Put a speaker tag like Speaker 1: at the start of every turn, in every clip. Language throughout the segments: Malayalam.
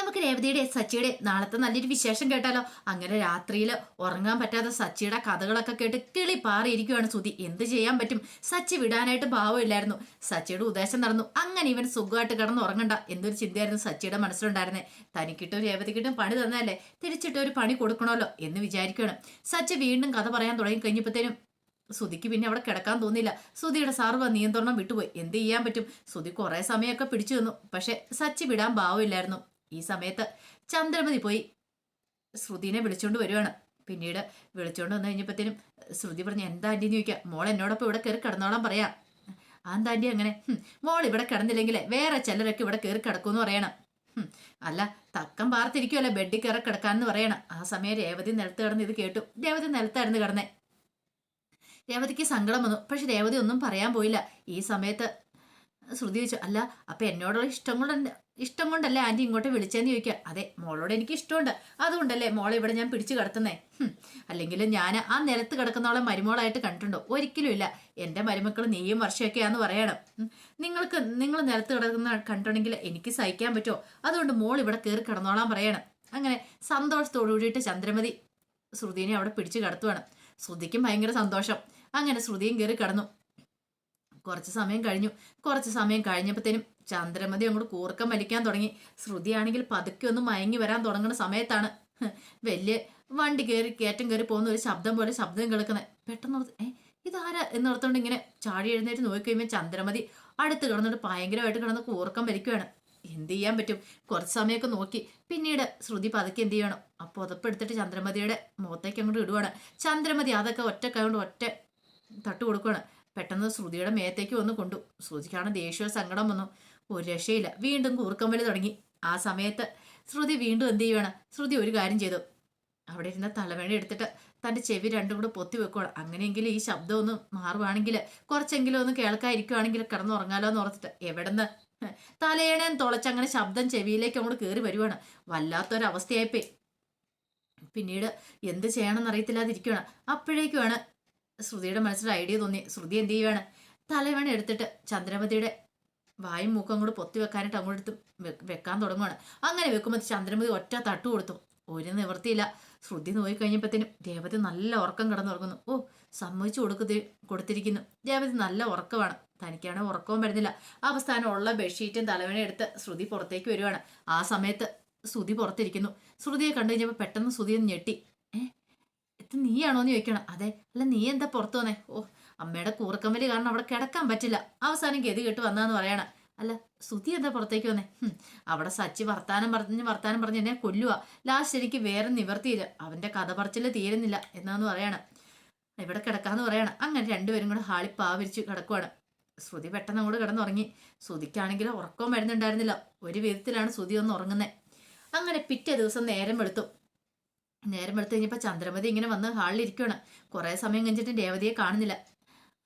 Speaker 1: നമുക്ക് രേവതിയുടെ സച്ചിയുടെ നാളത്തെ നല്ലൊരു വിശേഷം കേട്ടാലോ? അങ്ങനെ രാത്രിയിൽ ഉറങ്ങാൻ പറ്റാത്ത സച്ചിയുടെ കഥകളൊക്കെ കേട്ട് കിളി പാറിയിരിക്കുവാണ് സുതി എന്ത് ചെയ്യാൻ പറ്റും? സച്ചി വിടാനായിട്ട് ഭാവമില്ലായിരുന്നു സച്ചിയുടെ ഉദ്ദേശം നടന്നു. അങ്ങനെ ഇവൻ സുഖമായിട്ട് കിടന്ന് ഉറങ്ങണ്ട. എന്തൊരു ചിന്തയായിരുന്നു സച്ചിയുടെ മനസ്സിലുണ്ടായിരുന്നേ. തനിക്കിട്ടും രേവതിക്കിട്ടും പണി തന്നല്ലേ തിരിച്ചിട്ട് ഒരു പണി കൊടുക്കണമല്ലോ എന്ന് വിചാരിക്കുകയാണ് സച്ചി വീണ്ടും കഥ പറയാൻ തുടങ്ങി കഴിഞ്ഞപ്പോഴത്തേനും സുതിക്ക് പിന്നെ അവിടെ കിടക്കാൻ തോന്നിയില്ല. സുതിയുടെ സർവ നിയന്ത്രണം വിട്ടുപോയി. എന്ത് ചെയ്യാൻ പറ്റും? സുതി കുറേ സമയമൊക്കെ പിടിച്ചു നിന്നു. പക്ഷെ സച്ചി വിടാൻ ഭാവമില്ലായിരുന്നു ഈ സമയത്ത് ചന്ദ്രമതി പോയി ശ്രുതിനെ വിളിച്ചോണ്ട് വരുവാണ്. പിന്നീട് വിളിച്ചോണ്ട് വന്നു കഴിഞ്ഞപ്പോഴത്തേനും ശ്രുതി പറഞ്ഞു എന്താ ആന്റി എന്ന് ചോദിക്കാം. മോൾ എന്നോടൊപ്പം ഇവിടെ കയറി കിടന്നോളാൻ പറയാ. ആ എന്താ ആന്റി അങ്ങനെ? മോൾ ഇവിടെ കിടന്നില്ലെങ്കിൽ വേറെ ചിലരൊക്കെ ഇവിടെ കയറി കിടക്കുമെന്ന് പറയണം. അല്ല തക്കം പാർത്തിരിക്കുമല്ലോ ബെഡിൽ കയറി കിടക്കാന്ന് പറയണം. ആ സമയം രേവതി നിലത്ത് കിടന്ന് ഇത് കേട്ടു. രേവതി നിലത്തായിരുന്നു കിടന്നേ. രേവതിക്ക് സങ്കടം വന്നു. പക്ഷെ രേവതി ഒന്നും പറയാൻ പോയില്ല. ഈ സമയത്ത് ശ്രുതി ചോദിച്ചു അല്ല അപ്പൊ എന്നോടുള്ള ഇഷ്ടം കൊണ്ട് ഇഷ്ടം കൊണ്ടല്ലേ ആന്റി ഇങ്ങോട്ട് വിളിച്ചെന്ന് ചോദിക്കുക? അതെ മോളോട് എനിക്ക് ഇഷ്ടമുണ്ട്. അതുകൊണ്ടല്ലേ മോളെ ഇവിടെ ഞാൻ പിടിച്ചു കിടത്തുന്നേ? അല്ലെങ്കിൽ ഞാൻ ആ നിലത്ത് കിടക്കുന്നവളെ മരുമോളായിട്ട് കണ്ടിട്ടുണ്ടോ? ഒരിക്കലും ഇല്ല. എന്റെ മരുമക്കൾ നീയും വർഷമൊക്കെയാന്ന് പറയണം. നിങ്ങൾക്ക് നിങ്ങൾ നിലത്ത് കിടക്കുന്ന കണ്ടിട്ടുണ്ടെങ്കിൽ എനിക്ക് സഹിക്കാൻ പറ്റുമോ? അതുകൊണ്ട് മോൾ ഇവിടെ കയറി കിടന്നോളാൻ പറയണം. അങ്ങനെ സന്തോഷത്തോടു കൂടിയിട്ട് ചന്ദ്രമതി ശ്രുതിനെ അവിടെ പിടിച്ചു കിടത്തുവാണ്. ശ്രുതിക്കും ഭയങ്കര സന്തോഷം. അങ്ങനെ ശ്രുതിയും കയറി കിടന്നു. കുറച്ച് സമയം കഴിഞ്ഞു. കുറച്ച് സമയം കഴിഞ്ഞപ്പോഴത്തേനും ചന്ദ്രമതി അങ്ങോട്ട് കൂർക്കം വലിക്കാൻ തുടങ്ങി. ശ്രുതിയാണെങ്കിൽ പതുക്കെ ഒന്ന് മയങ്ങി വരാൻ തുടങ്ങുന്ന സമയത്താണ്. വലിയ വണ്ടി കയറി കയറ്റം കയറി പോകുന്ന ഒരു ശബ്ദം പോലെ ശബ്ദം കേൾക്കുന്നത്. പെട്ടെന്ന് ഏ ഇതാരാ? എന്നോർത്തോണ്ട് ഇങ്ങനെ ചാടി എഴുന്നേറ്റ് നോക്കിക്കഴിയുമ്പോൾ ചന്ദ്രമതി അടുത്ത് കിടന്നിട്ട് ഭയങ്കരമായിട്ട് കിടന്ന് കൂർക്കം വലിക്കുകയാണ് എന്ത് ചെയ്യാൻ പറ്റും? കുറച്ച് സമയമൊക്കെ നോക്കി. പിന്നീട് ശ്രുതി പതുക്കെ എന്ത് ചെയ്യണം? ആ പുതപ്പെടുത്തിട്ട് ചന്ദ്രമതിയുടെ മുഖത്തേക്ക് അങ്ങോട്ട് ഇടുവാണ്. ചന്ദ്രമതി അതൊക്കെ ഒറ്റ കൈ കൊണ്ട് ഒറ്റ തട്ട് കൊടുക്കുകയാണ് പെട്ടെന്ന് ശ്രുതിയുടെ മേത്തേക്ക് വന്ന് കൊണ്ടു. ശ്രുതിക്കാണ് ദേഷ്യവും സങ്കടം വന്നു. ഒരു രക്ഷയില്ല. വീണ്ടും കൂർക്കം വലി തുടങ്ങി. ആ സമയത്ത് ശ്രുതി വീണ്ടും എന്ത് ചെയ്യുവാണ്? ശ്രുതി ഒരു കാര്യം ചെയ്തു. അവിടെ ഇരുന്ന തലവേണ എടുത്തിട്ട് തന്റെ ചെവി രണ്ടും കൂടെ പൊത്തി വെക്കുകയാണ് അങ്ങനെയെങ്കിൽ ഈ ശബ്ദം ഒന്ന് മാറുവാണെങ്കിൽ കുറച്ചെങ്കിലും ഒന്ന് കേൾക്കാതിരിക്കുവാണെങ്കിൽ കിടന്നുറങ്ങാലോ എന്ന് ഓർത്തിട്ട് എവിടെന്ന്? തുളച്ച് തുളച്ചങ്ങനെ ശബ്ദം ചെവിയിലേക്ക് അങ്ങോട്ട് കയറി വരുവാണ്. വല്ലാത്തൊരവസ്ഥയായിപ്പോയി. പിന്നീട് എന്ത് ചെയ്യണമെന്ന് അറിയത്തില്ലാതിരിക്കുകയാണ് അപ്പോഴേക്കുമാണ് ശ്രുതിയുടെ മനസ്സിൽ ഐഡിയ തോന്നി. ശ്രുതി എന്ത് ചെയ്യുവാണ്? തലവേണ എടുത്തിട്ട് ചന്ദ്രമതിയുടെ വായും മൂക്കം അങ്ങോട്ട് പൊത്തി വെക്കാനായിട്ട് അങ്ങോട്ട് വെക്കാൻ തുടങ്ങുവാണ്. അങ്ങനെ വെക്കുമ്പോൾ ചന്ദ്രമതി ഒറ്റ തട്ടു കൊടുത്തു. ഒരു നിവൃത്തിയില്ല. ശ്രുതി നോയി കഴിഞ്ഞപ്പോഴത്തേനും രേവതി നല്ല ഉറക്കം കിടന്നുറങ്ങുന്നു. ഓ സമ്മതിച്ചു കൊടുക്കത്തി കൊടുത്തിരിക്കുന്നു. ദേവതി നല്ല ഉറക്കമാണ്. തനിക്കാണ് ഉറക്കവും വരുന്നില്ല. അവസാനം ഉള്ള ബെഡ്ഷീറ്റും തലവേണ എടുത്ത് ശ്രുതി പുറത്തേക്ക് വരുവാണ്. ആ സമയത്ത് ശ്രുതി പുറത്തിരിക്കുന്നു. ശ്രുതിയെ കണ്ടു കഴിഞ്ഞപ്പോൾ പെട്ടെന്ന് ശ്രുതി ഞെട്ടി. ഇത് നീയാണോ എന്ന് ചോദിക്കണം. അതെ അല്ല നീ എന്താ പുറത്തു വന്നേ? ഓ അമ്മയുടെ കൂറക്കമ്പലി കാരണം അവിടെ കിടക്കാൻ പറ്റില്ല. അവസാനം ഗതി കെട്ട് വന്നാന്ന് പറയണ. അല്ല സുധി എന്താ പുറത്തേക്ക് വന്നേ? അവിടെ സച്ചി വർത്താനം പറഞ്ഞ് വർത്താനം പറഞ്ഞ് എന്നെ കൊല്ലുക ലാസ്റ്റ് എനിക്ക് വേറെ നിവർത്തിയില്ല. അവന്റെ കഥ പറച്ചിൽ തീരുന്നില്ല എന്നാന്ന് പറയണ. ഇവിടെ കിടക്കാന്ന് പറയണം. അങ്ങനെ രണ്ടുപേരും കൂടെ ഹാളി പാവിരിച്ച് കിടക്കുവാണ്. ശ്രുതി പെട്ടെന്ന് അങ്ങോട്ട് കിടന്നുറങ്ങി. ശ്രുതിക്കാണെങ്കിൽ ഉറക്കവും വരുന്നുണ്ടായിരുന്നില്ല. ഒരു വിധത്തിലാണ് ശ്രുതി ഒന്ന് ഉറങ്ങുന്നത് അങ്ങനെ പിറ്റേ ദിവസം നേരം വെളുത്തു. നേരം വെളുത്ത് കഴിഞ്ഞപ്പോൾ ചന്ദ്രമതി ഇങ്ങനെ വന്ന് ഹാളിൽ ഇരിക്കുകയാണ് കുറേ സമയം കഴിഞ്ഞിട്ട് രേവതിയെ കാണുന്നില്ല.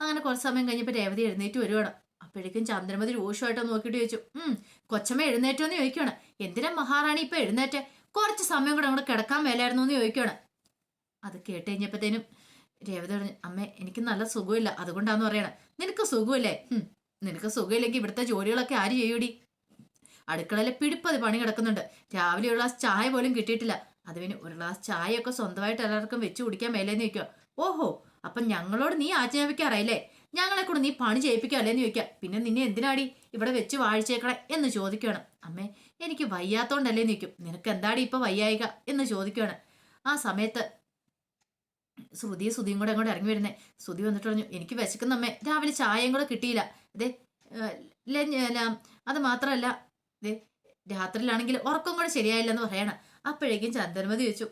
Speaker 1: അങ്ങനെ കുറച്ച് സമയം കഴിഞ്ഞപ്പോൾ രേവതി എഴുന്നേറ്റ് വരുവാണ്. അപ്പോഴേക്കും ചന്ദ്രമതി രൂക്ഷമായിട്ട് നോക്കിയിട്ട് ചോദിച്ചു ഉം കൊച്ചമ്മ എഴുന്നേറ്റോ എന്ന് ചോദിക്കുകയാണ് എന്തിനാ മഹാറാണി ഇപ്പൊ എഴുന്നേറ്റ്? കുറച്ച് സമയം കൂടെ അങ്ങോട്ട് കിടക്കാൻ മേലായിരുന്നു എന്ന് ചോദിക്കുകയാണ് അത് കേട്ട് കഴിഞ്ഞപ്പോഴത്തേനും രേവതി പറഞ്ഞു അമ്മേ എനിക്ക് നല്ല സുഖമില്ല. അതുകൊണ്ടാന്ന് പറയണം നിനക്ക് സുഖമില്ലേ? നിനക്ക് സുഖമില്ലെങ്കിൽ ഇവിടുത്തെ ജോലികളൊക്കെ ആര് ചെയ്യൂടി? അടുക്കളയിലെ പിടിപ്പത് പണി കിടക്കുന്നുണ്ട്. രാവിലെയുള്ള ചായ പോലും കിട്ടിയിട്ടില്ല. അത് പിന്നെ ഒരു ഗ്ലാസ് ചായയൊക്കെ സ്വന്തമായിട്ട് എല്ലാവർക്കും വെച്ച് കുടിക്കാൻ മേലേന്ന് ചോദിക്കുക ഓഹോ അപ്പൊ ഞങ്ങളോട് നീ ആജ്ഞാപിക്കാറായില്ലേ? ഞങ്ങളെ കൂടെ നീ പണി ചെയ്യിപ്പിക്കാല്ലേന്ന് ചോദിക്കുക പിന്നെ നിന്നെ എന്തിനാടി ഇവിടെ വെച്ച് വാഴിച്ചേക്കണേ എന്ന് ചോദിക്കുകയാണ് അമ്മേ എനിക്ക് വയ്യാത്തോണ്ടല്ലേ നിൽക്കും നിനക്ക് എന്താടി ഇപ്പൊ വയ്യായിക എന്ന് ചോദിക്കുകയാണ് ആ സമയത്ത് ശ്രുതി ശ്രുതിയും കൂടെ അങ്ങോട്ട് ഇറങ്ങി വരുന്നേ. ശ്രുതി വന്നിട്ട് പറഞ്ഞു എനിക്ക് വിശക്കുന്ന അമ്മേ. രാവിലെ ചായയും കൂടെ കിട്ടിയില്ല. അതെ അത് മാത്രമല്ല രാത്രിയിലാണെങ്കിൽ ഉറക്കം കൂടെ ശരിയായില്ലെന്ന് പറയണം. അപ്പോഴേക്കും ചന്ദ്രമതി ചോദിച്ചു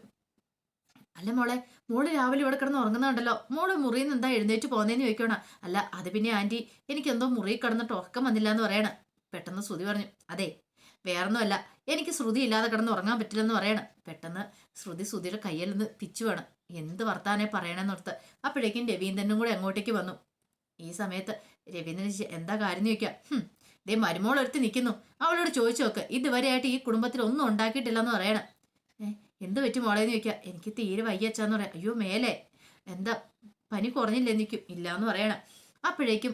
Speaker 1: അല്ല മോളെ മോൾ രാവിലെ ഇവിടെ കിടന്ന് ഉറങ്ങുന്നുണ്ടല്ലോ. മോൾ മുറിയിൽ നിന്ന് എന്താ എഴുന്നേറ്റ് പോന്നേന്ന് ചോദിക്കണം അല്ല അത് പിന്നെ ആന്റി എനിക്കെന്തോ മുറിയിൽ കിടന്നിട്ട് ഉറക്കം വന്നില്ല എന്ന് പറയണം. പെട്ടെന്ന് ശ്രുതി പറഞ്ഞു അതെ വേറൊന്നുമല്ല എനിക്ക് ശ്രുതി ഇല്ലാതെ കിടന്ന് ഉറങ്ങാൻ പറ്റില്ലെന്ന് പറയണം. പെട്ടെന്ന് ശ്രുതി ശ്രുതിയുടെ കയ്യിൽ നിന്ന് പിച്ചു വേണം. എന്ത് വർത്താനെ പറയണമെന്നോർത്ത് അപ്പോഴേക്കും രവീന്ദ്രനും കൂടെ അങ്ങോട്ടേക്ക് വന്നു. ഈ സമയത്ത് രവീന്ദ്രൻ എന്താ കാര്യം ചോദിക്കാം? ദേ മരുമോൾ എടുത്ത് നിൽക്കുന്നു അവളോട് ചോദിച്ചു നോക്ക്. ഇതുവരെയായിട്ട് ഈ കുടുംബത്തിൽ ഒന്നും ഉണ്ടാക്കിയിട്ടില്ലെന്ന് പറയണം. എന്ത് പറ്റും മോളേന്ന് ചോദിക്കുക എനിക്ക് തീരെ വയ്യച്ചാന്ന് പറയാം. അയ്യോ മേലെ. എന്താ പനി കുറഞ്ഞില്ലേ നിൽക്കും ഇല്ല എന്ന് പറയണം. അപ്പോഴേക്കും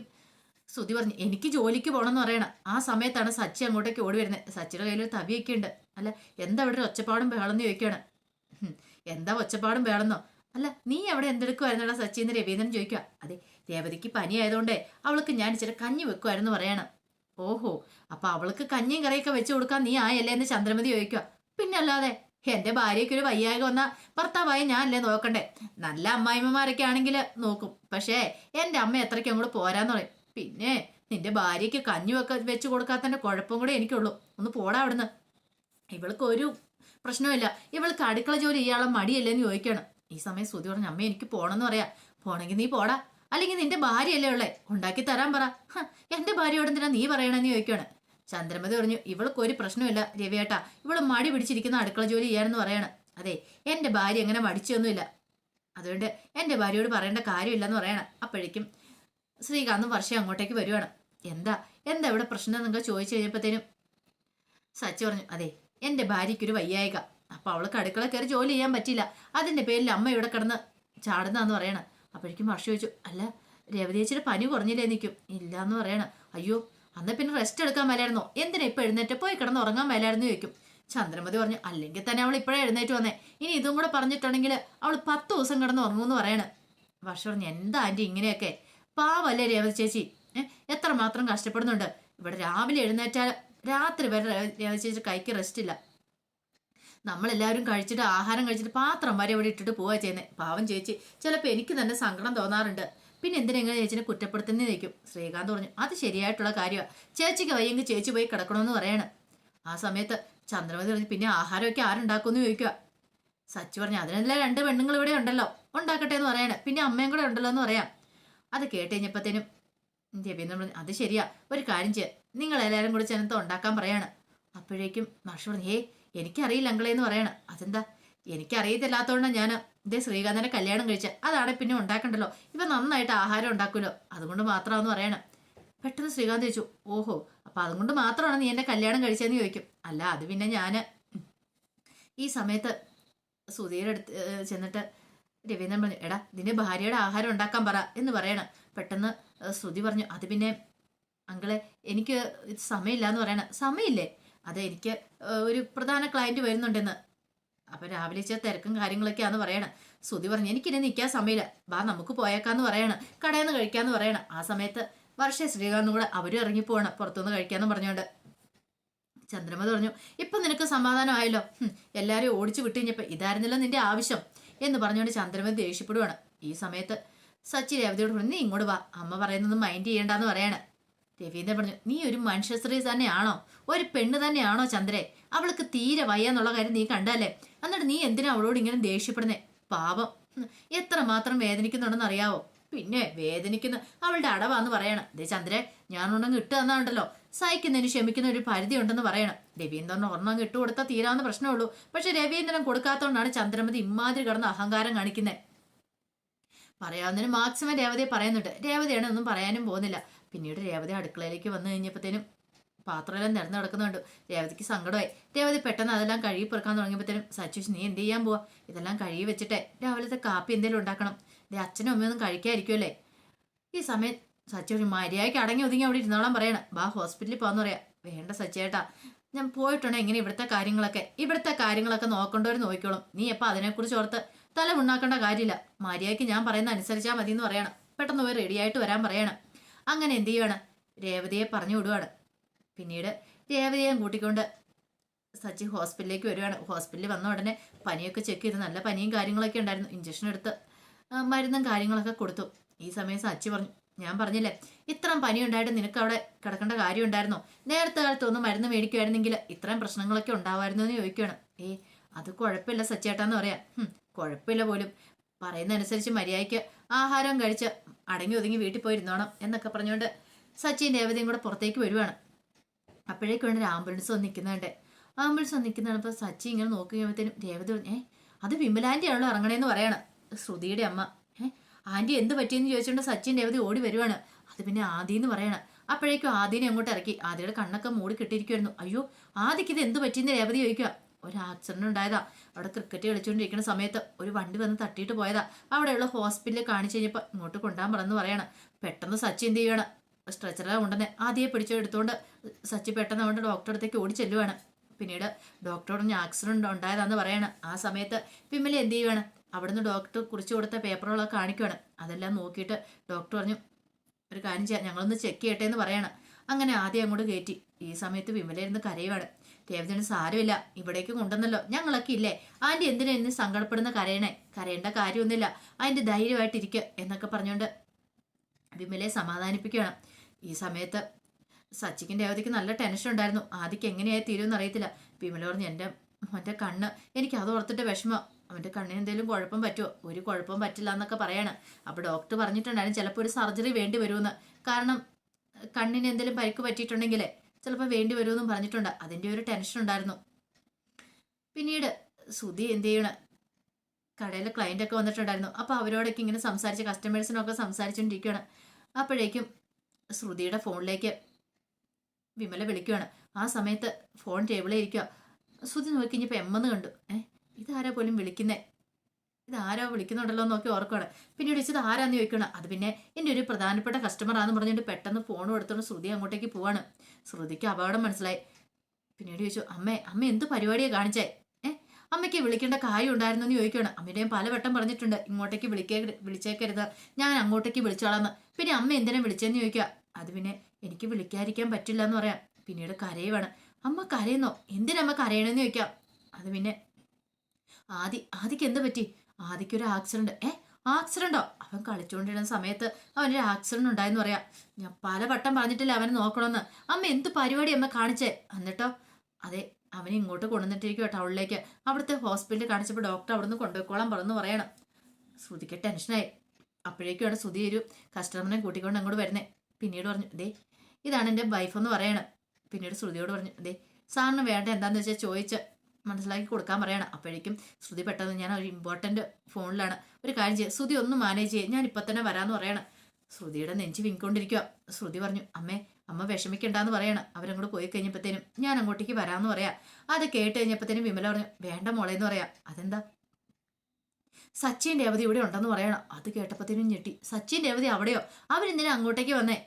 Speaker 1: ശ്രുതി പറഞ്ഞു എനിക്ക് ജോലിക്ക് പോകണമെന്ന് പറയണം. ആ സമയത്താണ് സച്ചി അങ്ങോട്ടേക്ക് ഓടി വരുന്നത് സച്ചിയുടെ കയ്യിൽ ഒരു തവിയൊക്കെ ഉണ്ട്. അല്ല എന്താ അവിടെ ഒരു ഒച്ചപ്പാടും ബേളെന്ന് ചോദിക്കുകയാണ് എന്താ ഒച്ചപ്പാടും ബേളെന്നോ അല്ല നീ അവിടെ എന്തെടുക്കുമായിരുന്നടാ സച്ചി എന്ന് രവീന്ദ്രൻ ചോദിക്കുക അതെ രേവതിക്ക് പനി ആയതുകൊണ്ടേ അവൾക്ക് ഞാൻ ഇച്ചിരി കഞ്ഞി വെക്കുമായിരുന്നു പറയണം. ഓഹോ അപ്പൊ അവൾക്ക് കഞ്ഞിയും കറിയൊക്കെ വെച്ചു കൊടുക്കാൻ നീ ആയല്ലേ എന്ന് ചന്ദ്രമതി ചോദിക്കുക പിന്നല്ലാതെ എന്റെ ഭാര്യയ്ക്ക് ഒരു വയ്യായ്ക വന്ന ഭർത്താവായി ഞാനല്ലേ നോക്കണ്ടേ? നല്ല അമ്മായിമ്മമാരൊക്കെ ആണെങ്കിൽ നോക്കും. പക്ഷേ എന്റെ അമ്മ എത്രയ്ക്ക് അങ്ങോട്ട് പോരാന്ന് പറയും. പിന്നെ നിന്റെ ഭാര്യയ്ക്ക് കഞ്ഞുമൊക്കെ വെച്ച് കൊടുക്കാത്തതിന്റെ കുഴപ്പം കൂടെ എനിക്കുള്ളൂ. ഒന്ന് പോടാ അവിടുന്ന്. ഇവൾക്ക് ഒരു പ്രശ്നമില്ല ഇവൾക്ക് അടുക്കള ജോലി ഇയാളെ മടിയല്ലേന്ന് ചോദിക്കണം. ഈ സമയം സ്തുതി പറഞ്ഞു അമ്മ എനിക്ക് പോണെന്ന് പറയാ. പോണെങ്കിൽ നീ പോടാ. അല്ലെങ്കിൽ നിന്റെ ഭാര്യയല്ലേ ഉള്ളേ. ഉണ്ടാക്കി തരാൻ പറ. എന്റെ ഭാര്യയോട് എന്തിനാ നീ പറയണെന്ന് ചോദിക്കാണ്. ചന്ദ്രമതി പറഞ്ഞു ഇവൾക്ക് ഒരു പ്രശ്നമില്ല രവിയേട്ടാ. ഇവൾ മടി പിടിച്ചിരിക്കുന്ന അടുക്കള ജോലി ചെയ്യാനെന്ന് പറയണം. അതെ എന്റെ ഭാര്യ അങ്ങനെ മടിച്ചൊന്നുമില്ല. അതുകൊണ്ട് എന്റെ ഭാര്യയോട് പറയേണ്ട കാര്യമില്ലെന്ന് പറയണം. അപ്പോഴേക്കും ശ്രീകാന്തും വർഷം അങ്ങോട്ടേക്ക് വരുവാണ്. എന്താ? എന്താ ഇവിടെ പ്രശ്നം? നിങ്ങൾ ചോദിച്ചു കഴിഞ്ഞപ്പോഴത്തേനും സച്ചി പറഞ്ഞു അതെ എന്റെ ഭാര്യയ്ക്കൊരു വയ്യായിക. അപ്പൊ അവൾക്ക് അടുക്കള കയറി ജോലി ചെയ്യാൻ പറ്റില്ല അതിന്റെ പേരിൽ അമ്മ ഇവിടെ കിടന്ന് ചാടുന്നാന്ന് പറയണം. അപ്പോഴേക്കും വർഷം ചോദിച്ചു അല്ല രേവതി ചേച്ചിയുടെ പനി കുറഞ്ഞില്ലേ? നിൽക്കും. ഇല്ല എന്ന് പറയണം. അയ്യോ അന്ന് പിന്നെ റെസ്റ്റ് എടുക്കാൻ മേലായിരുന്നോ? എന്തിനാ ഇപ്പൊ എഴുന്നേറ്റ് പോയി കിടന്ന് ഉറങ്ങാൻ മേലായിരുന്നു ചോദിക്കും. ചന്ദ്രമതി പറഞ്ഞു അല്ലെങ്കിൽ തന്നെ അവൾ ഇപ്പോഴേ എഴുന്നേറ്റ് വന്നേ. ഇനി ഇതും കൂടെ പറഞ്ഞിട്ടുണ്ടെങ്കിൽ അവൾ പത്ത് ദിവസം കിടന്ന് ഉറങ്ങുമെന്ന് പറയണ്. വർഷ പറഞ്ഞു എന്താ ആന്റി ഇങ്ങനെയൊക്കെ? പാവല്ലേ രേവതി ചേച്ചി. എത്ര മാത്രം കഷ്ടപ്പെടുന്നുണ്ട്. ഇവിടെ രാവിലെ എഴുന്നേറ്റാൽ രാത്രി വരെ രേവതി ചേച്ചി കൈക്ക് റെസ്റ്റ് ഇല്ല. നമ്മളെല്ലാവരും കഴിച്ചിട്ട് ആഹാരം കഴിച്ചിട്ട് പാത്രം വരെ ഇവിടെ ഇട്ടിട്ട് പോവാ ചെയ്യുന്നത് പാവം ചേച്ചി. ചിലപ്പോൾ എനിക്ക് തന്നെ സങ്കടം തോന്നാറുണ്ട്. പിന്നെ എന്തിനെങ്ങനെ ചേച്ചിനെ കുറ്റപ്പെടുത്തുന്നേ നിൽക്കും ശ്രീകാന്ത് പറഞ്ഞു അത് ശരിയായിട്ടുള്ള കാര്യമാണ് ചേച്ചിക്ക് വയ്യെങ്കിൽ ചേച്ചി പോയി കിടക്കണമെന്ന് പറയാണ്. ആ സമയത്ത് ചന്ദ്രമതി പറഞ്ഞു പിന്നെ ആഹാരമൊക്കെ ആരുണ്ടാക്കുമെന്ന് ചോദിക്കുക സച്ചു പറഞ്ഞു അതിനെല്ലാം രണ്ട് പെണ്ണുങ്ങൾ ഇവിടെ ഉണ്ടല്ലോ? ഉണ്ടാക്കട്ടെ എന്ന് പറയാണ്. പിന്നെ അമ്മയും കൂടെ ഉണ്ടല്ലോ എന്ന് പറയാം. അത് കേട്ട് കഴിഞ്ഞപ്പോഴത്തേനും രവീന്ദ്രൻ അത് ശരിയാ. ഒരു കാര്യം ചെയ്യാം. നിങ്ങൾ എല്ലാവരും കൂടി ചെന്നത്ത് ഉണ്ടാക്കാൻ പറയാണ്. അപ്പോഴേക്കും മാഷ് പറഞ്ഞു ഹേ എനിക്കറിയില്ല അങ്കളെ എന്ന് പറയണം. അതെന്താ? എനിക്കറിയത്തില്ലാത്തതുകൊണ്ടാണ് ഞാൻ ഇതേ ശ്രീകാന്തനെ കല്യാണം കഴിച്ച അതാണ് പിന്നെ ഉണ്ടാക്കണ്ടല്ലോ. ഇവ നന്നായിട്ട് ആഹാരം ഉണ്ടാക്കുമല്ലോ. അതുകൊണ്ട് മാത്രമാണെന്ന് പറയണം. പെട്ടെന്ന് ശ്രീകാന്ത് ചോദിച്ചു ഓഹോ അപ്പൊ അതുകൊണ്ട് മാത്രമാണ് നീ എന്നെ കല്യാണം കഴിച്ചതെന്ന് ചോദിക്കും? അല്ല അത് പിന്നെ ഞാൻ. ഈ സമയത്ത് സുധീരുടെ അടുത്ത് ചെന്നിട്ട് രവീന്ദ്രൻ പറഞ്ഞു എടാ നിന്റെ ഭാര്യയുടെ ആഹാരം ഉണ്ടാക്കാൻ പറ എന്ന് പറയണം. പെട്ടെന്ന് ശ്രുതി പറഞ്ഞു അത് പിന്നെ അങ്കളെ എനിക്ക് സമയമില്ല എന്ന് പറയണം. സമയമില്ലേ? അതെ എനിക്ക് ഒരു പ്രധാന ക്ലയന്റ് വരുന്നുണ്ടെന്ന്. അപ്പൊ രാവിലെ ഇച്ചിരി തിരക്കും കാര്യങ്ങളൊക്കെയാന്ന് പറയണം. ശ്രുതി പറഞ്ഞു എനിക്കിനി നിൽക്കാൻ സമയമില്ല. വാ നമുക്ക് പോയേക്കാന്ന് പറയണം. കടയിൽ നിന്ന് കഴിക്കാന്ന് പറയണം. ആ സമയത്ത് വർഷ ശ്രീകാന്തും കൂടെ അവരും ഇറങ്ങി പോവാണ് പുറത്തുനിന്ന് കഴിക്കാന്ന് പറഞ്ഞുകൊണ്ട് ചന്ദ്രമതി പറഞ്ഞു ഇപ്പൊ നിനക്ക് സമാധാനമായല്ലോ. എല്ലാവരും ഓടിച്ചു വിട്ടു കഴിഞ്ഞപ്പോ ഇതായിരുന്നല്ലോ നിന്റെ ആവശ്യം എന്ന് പറഞ്ഞുകൊണ്ട് ചന്ദ്രമതി ദേഷ്യപ്പെടുവാണ്. ഈ സമയത്ത് സച്ചി രേവതിയോട് പറഞ്ഞു നീ ഇങ്ങോട്ട് വാ. അമ്മ പറയുന്നത് മൈൻഡ് ചെയ്യണ്ടെന്ന് പറയാണ്. രവീന്ദ്രൻ പറഞ്ഞു നീ ഒരു മനുഷ്യ സ്ത്രീ തന്നെയാണോ? ഒരു പെണ്ണ് തന്നെയാണോ ചന്ദ്രേ? അവൾക്ക് തീരെ വയ്യാന്നുള്ള കാര്യം നീ കണ്ടല്ലേ എന്നിട്ട് നീ എന്തിനാ അവളോട് ഇങ്ങനെ ദേഷ്യപ്പെടുന്നേ? പാപം. എത്ര മാത്രം വേദനിക്കുന്നുണ്ടെന്ന് അറിയാവോ? പിന്നെ വേദനിക്കുന്ന അവളുടെ അടവാന്ന് പറയണം. ദേ ചന്ദ്രേ ഞാനുണ്ടെങ്കിൽ ഇട്ട് തന്നാണ്ടല്ലോ. സഹിക്കുന്നതിന് ക്ഷമിക്കുന്ന ഒരു പരിധി ഉണ്ടെന്ന് പറയണം. രവീന്ദ്രൻ ഒരെണ്ണം ഇട്ട് കൊടുത്താൽ തീരാവുന്ന പ്രശ്നമുള്ളൂ. പക്ഷെ രവീന്ദ്രൻ കൊടുക്കാത്തതുകൊണ്ടാണ് ചന്ദ്രമതി ഇമാതിരി കിടന്ന് അഹങ്കാരം കാണിക്കുന്നത് പറയാവുന്നതിന് മാക്സിമം രേവതിയെ പറയുന്നുണ്ട്. രേവതിയാണ് ഒന്നും പറയാനും പോകുന്നില്ല. പിന്നീട് രേവതി അടുക്കളയിലേക്ക് വന്നു കഴിഞ്ഞപ്പോഴത്തേനും പാത്രമെല്ലാം നിരന്ന് കിടക്കുന്നുണ്ട് രേവതിക്ക് സങ്കടമായി. രേവതി പെട്ടെന്ന് അതെല്ലാം കഴുകി പെറുക്കാൻ തുടങ്ങിയപ്പോഴത്തേനും സച്ചു നീ എന്ത് ചെയ്യാൻ പോവാ? ഇതെല്ലാം കഴുകി വെച്ചിട്ടേ രാവിലത്തെ കാപ്പി എന്തെങ്കിലും ഉണ്ടാക്കണം. ദേ അച്ഛനും അമ്മയൊന്നും കഴിക്കാതിരിക്കുമല്ലേ ഈ സമയം സച്ചി ഒരു മര്യാദയ്ക്ക് അടങ്ങി ഒതുങ്ങി അവിടെ ഇരുന്നോളാൻ പറയണം. ബാ ഹോസ്പിറ്റലിൽ പോകാന്ന് പറയാം. വേണ്ട സച്ചേട്ടാ ഞാൻ പോയിട്ടുണ്ടോ എങ്ങനെ ഇവിടുത്തെ കാര്യങ്ങളൊക്കെ. ഇവിടുത്തെ കാര്യങ്ങളൊക്കെ നോക്കേണ്ടവർ നോക്കിക്കോളും. നീ എപ്പോൾ അതിനെക്കുറിച്ച് ഓർത്ത് തല ഉണ്ടാക്കേണ്ട കാര്യമില്ല. മര്യാദയ്ക്ക് ഞാൻ പറയുന്ന അനുസരിച്ചാൽ മതി എന്ന് പറയണം. പെട്ടെന്ന് പോയി റെഡിയായിട്ട് വരാൻ പറയണം. അങ്ങനെ എന്ത് ചെയ്യുവാണ്? രേവതിയെ പറഞ്ഞു വിടുവാണ്. പിന്നീട് രേവതിയെ കൂട്ടിക്കൊണ്ട് സച്ചി ഹോസ്പിറ്റലിലേക്ക് വരുവാണ്. ഹോസ്പിറ്റലിൽ വന്ന ഉടനെ പനിയൊക്കെ ചെക്ക് ചെയ്ത് നല്ല പനിയും കാര്യങ്ങളൊക്കെ ഉണ്ടായിരുന്നു. ഇഞ്ചക്ഷൻ എടുത്ത് മരുന്നും കാര്യങ്ങളൊക്കെ കൊടുത്തു. ഈ സമയം സച്ചി പറഞ്ഞു ഞാൻ പറഞ്ഞില്ലേ ഇത്രയും പനി ഉണ്ടായിട്ട് നിനക്ക് അവിടെ കിടക്കേണ്ട കാര്യം ഉണ്ടായിരുന്നോ? നേരത്തെ കാലത്ത് ഒന്ന് മരുന്ന് മേടിക്കുമായിരുന്നെങ്കിൽ ഇത്രയും പ്രശ്നങ്ങളൊക്കെ ഉണ്ടാവായിരുന്നു എന്ന് ചോദിക്കുകയാണ് ഏ അത് കുഴപ്പമില്ല സച്ചേട്ടാന്ന് പറയാം. കുഴപ്പമില്ല പോലും. പറയുന്നതനുസരിച്ച് മര്യാദയ്ക്ക് ആഹാരം കഴിച്ച് അടങ്ങി ഒതുങ്ങി വീട്ടിൽ പോയിരുന്നോണം എന്നൊക്കെ പറഞ്ഞുകൊണ്ട് സച്ചിൻ രേവതിയും കൂടെ പുറത്തേക്ക് വരുവാണ്. അപ്പോഴേക്കാണ് ഒരു ആംബുലൻസ് വന്ന് നിൽക്കുന്നുണ്ട്. ആംബുലൻസ് വന്ന് നിൽക്കുന്നതാണ് സച്ചി ഇങ്ങനെ നോക്കി കഴിയുമ്പോഴത്തേനും രേവതി പറഞ്ഞു ഏ അത് വിമലാന്റെ ആണല്ലോ ഇറങ്ങണേന്ന് പറയണം. ശ്രുതിയുടെ അമ്മ ഏ ആന്റി എന്ത് പറ്റിയെന്ന് ചോദിച്ചുകൊണ്ട് സച്ചിൻ രേവതി ഓടി വരുവാണ്. അത് പിന്നെ ആദി എന്ന് പറയണം. അപ്പോഴേക്കും ആദിനെ അങ്ങോട്ട് ഇറക്കി. ആദിയുടെ കണ്ണൊക്കെ മൂടി കെട്ടിയിരിക്കുമായിരുന്നു അയ്യോ ആദിക്ക് ഇത് എന്ത് പറ്റിയെന്ന് രേവതി ചോദിക്കുക ഒരു ആക്സിഡന്റ് ഉണ്ടായതാ. അവിടെ ക്രിക്കറ്റ് കളിച്ചുകൊണ്ടിരിക്കുന്ന സമയത്ത് ഒരു വണ്ടി വന്ന് തട്ടിയിട്ട് പോയതാ. അവിടെയുള്ള ഹോസ്പിറ്റലിൽ കാണിച്ചു കഴിഞ്ഞപ്പോൾ ഇങ്ങോട്ട് കൊണ്ടുപോകാൻ പറഞ്ഞു പറയണം. പെട്ടെന്ന് സച്ചിൻ എന്ത് ചെയ്യണം സ്ട്രെച്ചറിലാണ് ഉണ്ടെന്ന് ആദ്യമേ പിടിച്ചു എടുത്തുകൊണ്ട് സച്ചി പെട്ടെന്ന് കൊണ്ട് ഡോക്ടറെ അടുത്തേക്ക് ഓടി ചെല്ലുവാണ്. പിന്നീട് ഡോക്ടറോട് ആക്സിഡന്റ് ഉണ്ടായതാന്ന് പറയാണ്. ആ സമയത്ത് വിമല എന്ത് ചെയ്യുവാണ്? അവിടുന്ന് ഡോക്ടർ കുറിച്ച് കൊടുത്ത പേപ്പറുകളൊക്കെ കാണിക്കുവാണ്. അതെല്ലാം നോക്കിയിട്ട് ഡോക്ടർ പറഞ്ഞു ഒരു കാര്യം ചെയ്യാം ഞങ്ങളൊന്ന് ചെക്ക് ചെയ്യട്ടെ എന്ന് പറയാണ്. അങ്ങനെ ആദ്യം അങ്ങോട്ട് കയറ്റി. ഈ സമയത്ത് വിമല ഇരുന്ന് കരയുവാണ്. രേവതിന് സാരമില്ല ഇവിടേക്ക് കൊണ്ടുവന്നല്ലോ. ഞങ്ങളൊക്കെ ഇല്ലേ? ആന്റി എന്തിനാ ഇന്ന് സങ്കടപ്പെടുന്ന കരയണേ? കരയേണ്ട കാര്യമൊന്നുമില്ല. അതിന്റെ ധൈര്യമായിട്ടിരിക്കുക എന്നൊക്കെ പറഞ്ഞുകൊണ്ട് വിമലയെ സമാധാനിപ്പിക്കുകയാണ്. ഈ സമയത്ത് സച്ചിക്കും രേവതിക്ക് നല്ല ടെൻഷൻ ഉണ്ടായിരുന്നു. ആദ്യക്ക് എങ്ങനെയായി തീരുമെന്ന് അറിയത്തില്ല. വിമല പറഞ്ഞു എന്റെ മറ്റേ കണ്ണ് എനിക്ക് അത് ഓർത്തിട്ട് വിഷമം. അവന്റെ കണ്ണിന് എന്തെങ്കിലും കുഴപ്പം പറ്റുമോ ഒരു കുഴപ്പം പറ്റില്ല എന്നൊക്കെ പറയാണ്. അപ്പോൾ ഡോക്ടർ പറഞ്ഞിട്ടുണ്ടായിരുന്നു ചിലപ്പോൾ ഒരു സർജറി വേണ്ടി വരുമെന്ന്. കാരണം കണ്ണിന് എന്തെങ്കിലും പരിക്ക് പറ്റിയിട്ടുണ്ടെങ്കിലേ ചിലപ്പോൾ വേണ്ടി വരുമെന്നും പറഞ്ഞിട്ടുണ്ട്. അതിന്റെ ഒരു ടെൻഷൻ ഉണ്ടായിരുന്നു. പിന്നീട് സുധി എന്ത് ചെയ്യണം? കടയിൽ ക്ലയന്റ് ഒക്കെ വന്നിട്ടുണ്ടായിരുന്നു. അപ്പോൾ അവരോടൊക്കെ ഇങ്ങനെ സംസാരിച്ച് കസ്റ്റമേഴ്സിനൊക്കെ സംസാരിച്ചുകൊണ്ടിരിക്കുകയാണ് അപ്പോഴേക്കും ശ്രുതിയുടെ ഫോണിലേക്ക് വിമല വിളിക്കുകയാണ് ആ സമയത്ത് ഫോൺ ടേബിളിൽ ഇരിക്കുക ശ്രുതി നോക്കി കഴിഞ്ഞപ്പോൾ എമ്മെന്ന് കണ്ടു. ഏ ഇതാരാ പോലും വിളിക്കുന്നേ? ഇതാരോ വിളിക്കുന്നുണ്ടല്ലോ എന്ന് നോക്കി ഓർക്കുകയാണ് പിന്നെ വിളിച്ചത് ആരാന്ന് ചോദിക്കണം അത് പിന്നെ എന്റെ ഒരു പ്രധാനപ്പെട്ട കസ്റ്റമറാന്ന് പറഞ്ഞുകൊണ്ട് പെട്ടെന്ന് ഫോൺ എടുത്തോണ്ട് ശ്രുതി അങ്ങോട്ടേക്ക് പോവാണ്. ശ്രുതിക്ക് അപകടം മനസ്സിലായി. പിന്നീട് ചോദിച്ചു അമ്മേ അമ്മ എന്ത് പരിപാടിയാണ് കാണിച്ചേ? ഏ അമ്മയ്ക്ക് വിളിക്കേണ്ട കാര്യം ഉണ്ടായിരുന്നു? എന്ന് ചോദിക്കുകയാണ് അമ്മയുടെയും പലവട്ടം പറഞ്ഞിട്ടുണ്ട് ഇങ്ങോട്ടേക്ക് വിളിക്കേ വിളിച്ചേക്കരുത്. ഞാൻ അങ്ങോട്ടേക്ക് വിളിച്ചോളാന്ന് പിന്നെ അമ്മ എന്തിനാ വിളിച്ചെന്ന് ചോദിക്കുക അത് പിന്നെ എനിക്ക് വിളിക്കാതിരിക്കാൻ പറ്റില്ല എന്ന് പറയാം. പിന്നീട് കരയുവാണ്. അമ്മ കരയുന്നോ? എന്തിനമ്മ കരയണമെന്ന് ചോദിക്കാം. അത് പിന്നെ ആദി ആദിക്ക് എന്ത് പറ്റി? ആദിക്ക് ഒരു ആക്സിഡന്റ്. ഏ ആക്സിഡന്റോ? അവൻ കളിച്ചുകൊണ്ടിരുന്ന സമയത്ത് അവനൊരു ആക്സിഡന്റ് ഉണ്ടായെന്ന് പറയാം. ഞാൻ പല വട്ടം പറഞ്ഞിട്ടില്ല അവനെ നോക്കണമെന്ന് അമ്മ എന്ത് പരിപാടി അമ്മ കാണിച്ചേ? എന്നിട്ടോ? അതെ അവനെ ഇങ്ങോട്ട് കൊണ്ടുവന്നിട്ടിരിക്കുക ടൗണിലേക്ക്. അവിടുത്തെ ഹോസ്പിറ്റലിൽ കാണിച്ചപ്പോൾ ഡോക്ടർ അവിടുന്ന് കൊണ്ടുപോയിക്കോളാൻ പറഞ്ഞു പറയണം. ശ്രുതിക്ക് ടെൻഷനായി. അപ്പോഴേക്കുമാണ് സുധി ഒരു കസ്റ്റമറിനെ കൂട്ടിക്കൊണ്ട് അങ്ങോട്ട് വരുന്നത് പിന്നീട് പറഞ്ഞു ദേ ഇതാണ് എന്റെ വൈഫ് എന്ന് പറയണം. പിന്നീട് ശ്രുതിയോട് പറഞ്ഞു ദേ സാറിന് വേണ്ട എന്താണെന്ന് വെച്ചാൽ ചോദിച്ച് മനസ്സിലാക്കി കൊടുക്കാൻ പറയണം. അപ്പോഴേക്കും ശ്രുതി പെട്ടെന്ന് ഞാൻ ഒരു ഇമ്പോർട്ടന്റ് ഫോണിലാണ് ഒരു കാര്യം ചെയ്യുക ശ്രുതി ഒന്ന് മാനേജ് ചെയ്യുക ഞാൻ ഇപ്പം തന്നെ വരാമെന്ന് പറയണം. ശ്രുതിയുടെ നെഞ്ചി വിങ്ങിക്കൊണ്ടിരിക്കുക ശ്രുതി പറഞ്ഞു അമ്മേ അമ്മ വിഷമിക്കണ്ടെന്ന് പറയണം. അവരങ്ങോട്ട് പോയി കഴിഞ്ഞപ്പോഴത്തേനും ഞാൻ അങ്ങോട്ടേക്ക് വരാമെന്ന് പറയാം. അത് കേട്ട് കഴിഞ്ഞപ്പോഴത്തേനും വിമല പറഞ്ഞു വേണ്ട മോളെ എന്ന് പറയാം. അതെന്താ? സച്ചിൻ രേവതി ഇവിടെ ഉണ്ടെന്ന് പറയണം. അത് കേട്ടപ്പോഴത്തേനും ഞെട്ടി. സച്ചിൻ രേവതി അവിടെയോ? അവരെന്തിനാ അങ്ങോട്ടേക്ക് വന്നേ?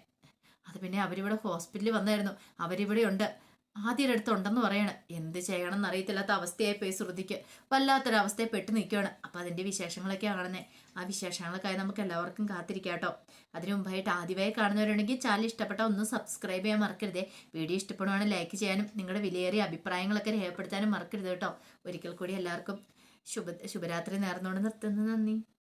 Speaker 1: അത് പിന്നെ അവരിവിടെ ഹോസ്പിറ്റലിൽ വന്നായിരുന്നു. അവരിവിടെ ഉണ്ട്. ആദ്യയുടെ അടുത്ത് ഉണ്ടെന്ന് പറയണം. എന്ത് ചെയ്യണമെന്ന് എന്നറിയത്തില്ലാത്ത അവസ്ഥയായി പോയി ശ്രുതിക്ക്. വല്ലാത്തൊരവസ്ഥയെ പെട്ട് നിൽക്കുകയാണ് അപ്പം അതിന്റെ വിശേഷങ്ങളൊക്കെ കാണുന്നത് ആ വിശേഷങ്ങളൊക്കെ നമുക്ക് എല്ലാവർക്കും കാത്തിരിക്കാട്ടോ അതിനു മുമ്പായിട്ട് ആദ്യമായി കാണുന്നവരുണ്ടെങ്കിൽ ചാനൽ ഇഷ്ടപ്പെട്ട ഒന്ന് സബ്സ്ക്രൈബ് ചെയ്യാൻ മറക്കരുതേ. വീഡിയോ ഇഷ്ടപ്പെടുവാണെങ്കിൽ ലൈക്ക് ചെയ്യാനും നിങ്ങളുടെ വിലയേറിയ അഭിപ്രായങ്ങളൊക്കെ രേഖപ്പെടുത്താനും മറക്കരുത് കേട്ടോ. ഒരിക്കൽ കൂടി എല്ലാവർക്കും ശുഭ ശുഭരാത്രി നേർന്നുകൊണ്ട് നിർത്തുന്നു നന്ദി.